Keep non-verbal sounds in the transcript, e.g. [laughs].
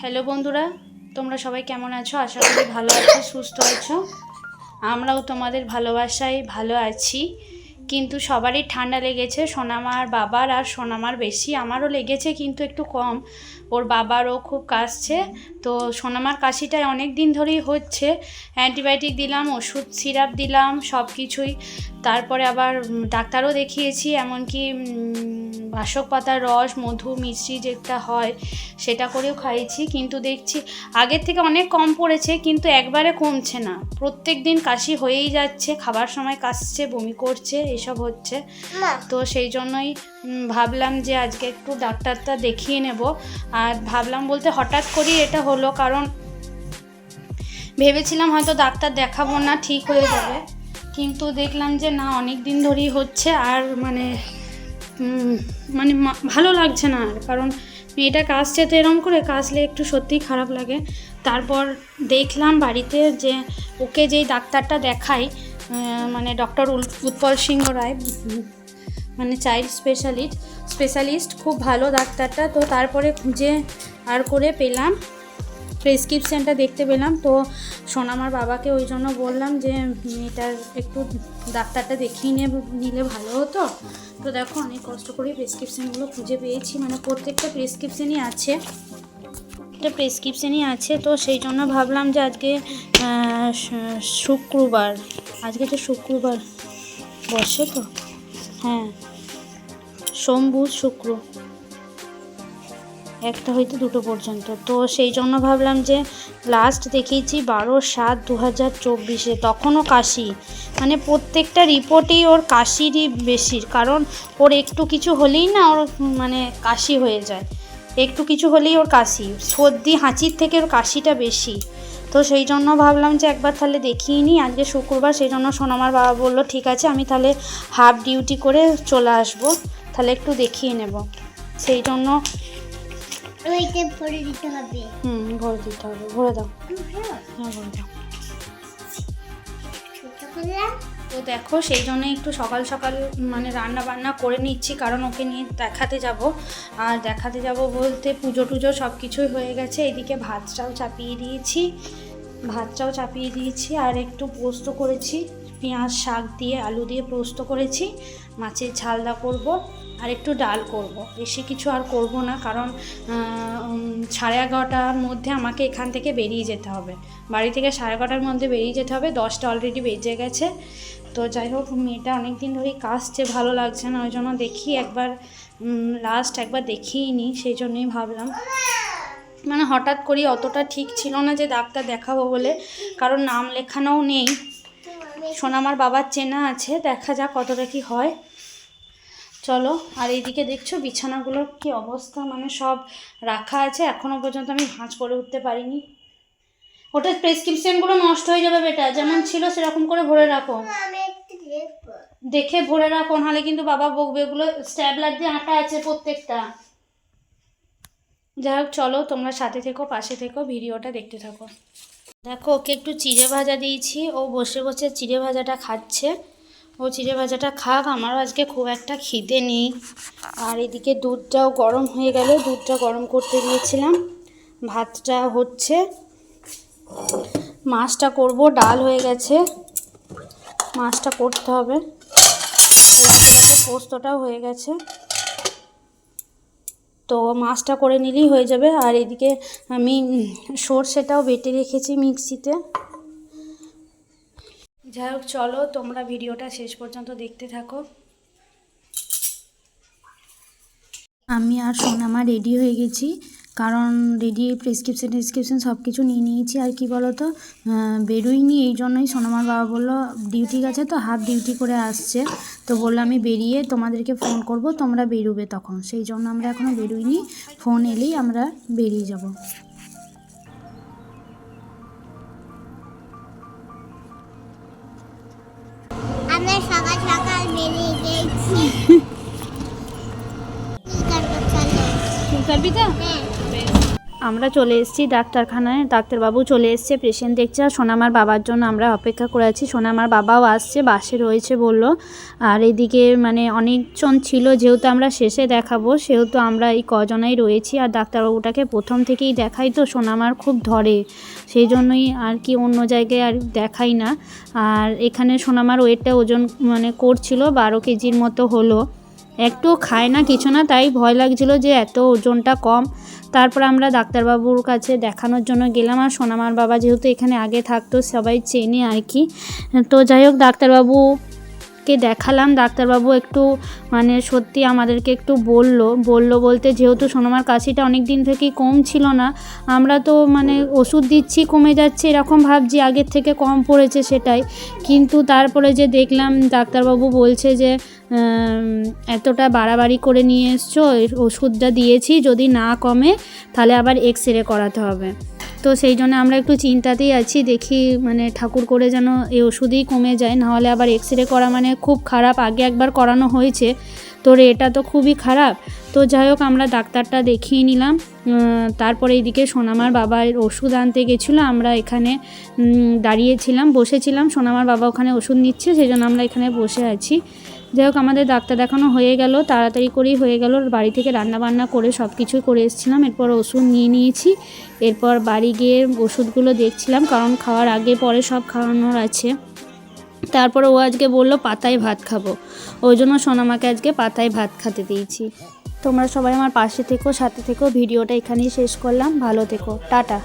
Hello বন্ধুরা, তোমরা সবাই কেমন আছো? আশা করি ভালো আছো, সুস্থ আছো। আমরাও তোমাদের ভালোবাসায় ভালো আছি। কিন্তু সবারই ঠান্ডা লেগেছে। সোনামার বাবার আর সোনামার বেশি, আমারও লেগেছে কিন্তু একটু কম। ওর বাবারও খুব কাশছে। তো সোনামার কাশিটা অনেক দিন ধরেই হচ্ছে। অ্যান্টিবায়োটিক দিলাম, ওষুধ, সিরাপ দিলাম সব কিছুই তারপরে আবার ডাক্তারও দেখিয়েছি, এমনকি বাসক পাতার রস, মধু, মিষ্টি যেটা হয়, সেটা করেও খাইয়েছি। কিন্তু দেখছি, আগের থেকে অনেক কম পড়েছে, কিন্তু একবারে কমছে না। প্রত্যেক দিন কাশি হয়েই যাচ্ছে, খাবার সময় কাশছে, বমি করছে এসব হচ্ছে। তো সেই জন্যই ভাবলাম যে আজকে একটু ডাক্তারটা দেখিয়ে নেব। আর ভাবলাম বলতে হঠাৎ করেই এটা হলো কারণ ভেবেছিলাম হয়তো ডাক্তার দেখাবো না ঠিক হয়ে যাবে। কিন্তু দেখলাম যে না অনেক দিন ধরেই হচ্ছে আর মানে মানে ভালো লাগছে না আর। কারণ মেয়েটা কাশছে তো এরম করে কাশলে একটু সত্যিই খারাপ লাগে। তারপর দেখলাম বাড়িতে যে ওকে যেই ডাক্তারটা দেখাই মানে ডক্টর উৎপল সিংহ রায় মানে চাইল্ড স্পেশালিস্ট স্পেশালিস্ট, খুব ভালো ডাক্তারটা। তো তারপরে খুঁজে আর করে পেলাম, প্রেসক্রিপশানটা দেখতে পেলাম। তো সোনামার বাবাকে ওই জন্য বললাম যে মেয়েটার একটু ডাক্তারটা দেখিয়ে নিয়ে নিলে ভালো হতো। তো দেখো, অনেক কষ্ট করে প্রেসক্রিপশানগুলো খুঁজে পেয়েছি। মানে প্রত্যেকটা প্রেসক্রিপশানই আছে। একটা প্রেসক্রিপশানই আছে। তো সেই জন্য ভাবলাম যে আজকে শুক্রবার। আজকে তো শুক্রবার। বসে তো? হ্যাঁ। সোম বুধ শুক্র। একটা হইতে দুটো পর্যন্ত। তো সেই জন্য ভাবলাম যে লাস্ট দেখিয়েছি বারো সাত দু হাজার চব্বিশে। তখনও কাশি। মানে প্রত্যেকটা রিপোর্টেই ওর কাশিরই বেশি। কারণ ওর একটু কিছু হলেই না ওর মানে কাশি হয়ে যায়। একটু কিছু হলেই ওর কাশি। সর্দি, হাঁচির থেকে ওর কাশিটা বেশি। তো সেই জন্য ভাবলাম যে একবার তাহলে দেখিয়ে নিই। আজকে শুক্রবার সেই জন্য সোনামার বাবা বলল ঠিক আছে আমি তাহলে হাফ ডিউটি করে চলে আসব। তাহলে একটু দেখিয়ে নেব। সেই জন্য ওইতে ভরে দিতে হবে। হুম ভরে দিতে হবে। ভরে দাও। হ্যাঁ ভরে দাও। তো দেখো সেই জন্য একটু সকাল সকাল মানে রান্না বান্না করে নিচ্ছি কারণ ওকে নিয়ে দেখাতে যাব। আর দেখাতে যাব বলতে পুজো টুজো সব কিছুই হয়ে গেছে। এদিকে ভাতটাও চাপিয়ে দিয়েছি। ভাতটাও চাপিয়ে দিয়েছি আর একটু পোস্ত করেছি, পেঁয়াজ, শাক দিয়ে, আলু দিয়ে পোস্ত করেছি, মাছের ঝালদা করব আর একটু ডাল করব। বেশি কিছু আর করব না কারণ সাড়ে এগারোটার মধ্যে আমাকে এখান থেকে বেরিয়ে যেতে হবে। বাড়ি থেকে সাড়ে এগারোটার মধ্যে বেরিয়ে যেতে হবে, দশটা অলরেডি বেজে গেছে। তো যাই হোক, মেয়েটা অনেক দিন ধরেই কাশছে, ভালো লাগছে না, ওই জন্য দেখি একবার লাস্ট একবার দেখিয়ে নিই সেই জন্যই ভাবলাম মানে হঠাৎ করেই অতটা ঠিক ছিল না যে ডাক্তার দেখাবো বলে, কারণ নাম লেখানোও নেই। সোনামার বাবার চেনা আছে, দেখা যাক কতটা কি হয়। চলো, আর এইদিকে দেখছ বিছানাগুলোর কি অবস্থা? মানে সব রাখা আছে এখনও পর্যন্ত আমি ভাঁজ করে উঠতে পারিনি। ওটা প্রেসক্রিপশনগুলো নষ্ট হয়ে যাবে বেটা, যেমন ছিল সেরকম করে ভরে রাখো। দেখে ভরে রাখো, নাহলে কিন্তু বাবা বকবে এগুলো স্ট্যাবলার দিয়ে আঁটা আছে প্রত্যেকটা। যাই হোক, চলো তোমরা সাথে থেকো, পাশে থেকো, ভিডিওটা দেখতে থাকো। দেখো, ওকে একটু চিড়ে ভাজা দিয়েছি। ও বসে বসে চিড়ে ভাজাটা খাচ্ছে। ও চিড়ে ভাজাটা খাক, আমারও আজকে খুব একটা খিদে নেই। আর এদিকে দুধটাও গরম হয়ে গেলে, দুধটা গরম করতে দিয়েছিলাম। ভাতটা হচ্ছে মাছটা করব, ডাল হয়ে গেছে। মাছটা করতে হবে। পোস্তটাও হয়ে গেছে। তো মাছটা করে নিলেই হয়ে যাবে। আর এদিকে আমি সরষেটাও বেটে রেখেছি মিক্সিতে। যাই হোক, চলো তোমরা ভিডিওটা শেষ পর্যন্ত দেখতে থাকো। আমি আর সোনামা রেডি হয়ে গেছি। কারণ রেডি প্রেসক্রিপশন টেসক্রিপশন সব কিছু নিয়ে নিয়েছি আর কি বলো তো বেরোইনি এই জন্যই সোনামার বাবা বলল ডিউটি গেছে তো হাফ ডিউটি করে আসছে। তো বলল আমি বেরিয়ে তোমাদেরকে ফোন করব তোমরা বেরোবে তখন। সেই জন্য আমরা এখনও বেরোইনি ফোন এলেই আমরা বেরিয়ে যাব। আমরা সকাল সকাল বেরিয়ে গেছি। [laughs] কি করব তো? হ্যাঁ। আমরা চলে এসেছি ডাক্তারখানায়। ডাক্তারবাবু চলে এসছে পেশেন্ট দেখছে। আর সোনামার বাবার জন্য আমরা অপেক্ষা করে আছি। সোনামার বাবাও আসছে, বাসে রয়েছে বলল। আর এদিকে মানে অনেকজন ছিল, যেহেতু আমরা শেষে দেখাবো, সেহেতু আমরা এই কজনাই রয়েছি। আর ডাক্তারবাবুটাকে প্রথম থেকেই দেখাই তো সোনামার খুব ধরে। সেই জন্যই আর কি অন্য জায়গায় আর দেখাই না। আর এখানে সোনামার ওয়েটটা ওজন মানে করছিল বারো কেজির মতো হলো। একটু খায় না, কিছু না, তাই ভয় লাগছিল যে এত ওজনটা কম। তারপর আমরা ডাক্তারবাবুর কাছে দেখানোর জন্য গেলাম আর সোনামার বাবা যেহেতু এখানে আগে থাকতো, সবাই চেনে আর কি। তো যাই হোক ডাক্তারবাবুকে দেখালাম, ডাক্তারবাবু একটু মানে সত্যি আমাদেরকে একটু বলল। বলল বলতে যেহেতু সোনামার কাশিটা অনেক দিন থেকেই কম ছিল না, আমরা তো মানে ওষুধ দিচ্ছি, কমে যাচ্ছে এরকম ভাবছি, আগের থেকে কম পড়েছে সেটাই। কিন্তু তারপরে যে দেখলাম, ডাক্তারবাবু বলছে যে এতটা বাড়াবাড়ি করে নিয়ে এসছো ওষুধটা দিয়েছি, যদি না কমে তাহলে আবার এক্স রে করাতে হবে। তো সেই জন্য আমরা একটু চিন্তাতেই আছি, দেখি মানে ঠাকুর করে যেন এই ওষুধেই কমে যায়। নাহলে আবার এক্স রে করা মানে খুব খারাপ, আগে একবার করানো হয়েছে। তোর এটা তো খুবই খারাপ। তো যাই হোক, আমরা ডাক্তারটা দেখিয়ে নিলাম। তারপরে এইদিকে সোনামার বাবার ওষুধ আনতে গেছিল, আমরা এখানে দাঁড়িয়েছিলাম, বসেছিলাম। সোনামার বাবা ওখানে ওষুধ নিচ্ছে, সেই জন্য আমরা এখানে বসে আছি। যাই হোক, আমাদের ডাক্তার দেখানো হয়ে গেল, তাড়াতাড়ি করেই হয়ে গেল। বাড়ি থেকে রান্না বান্না করে সব কিছুই করে এসেছিলাম। এরপর ওষুধ নিয়ে নিয়েছি। এরপর বাড়ি গিয়ে ওষুধগুলো দেখছিলাম, কারণ খাওয়ার আগে পরে সব খাওয়ানোর আছে। তারপরে ও আজকে বলল, পাতায় ভাত খাব। ওই জন্য সোনামাকে আজকে পাতায় ভাত খেতে দিয়েছি। তোমরা সবাই আমার পাশে থেকো, সাথে থেকো। ভিডিওটা এখানেই শেষ করলাম। ভালো থেকো। টাটা।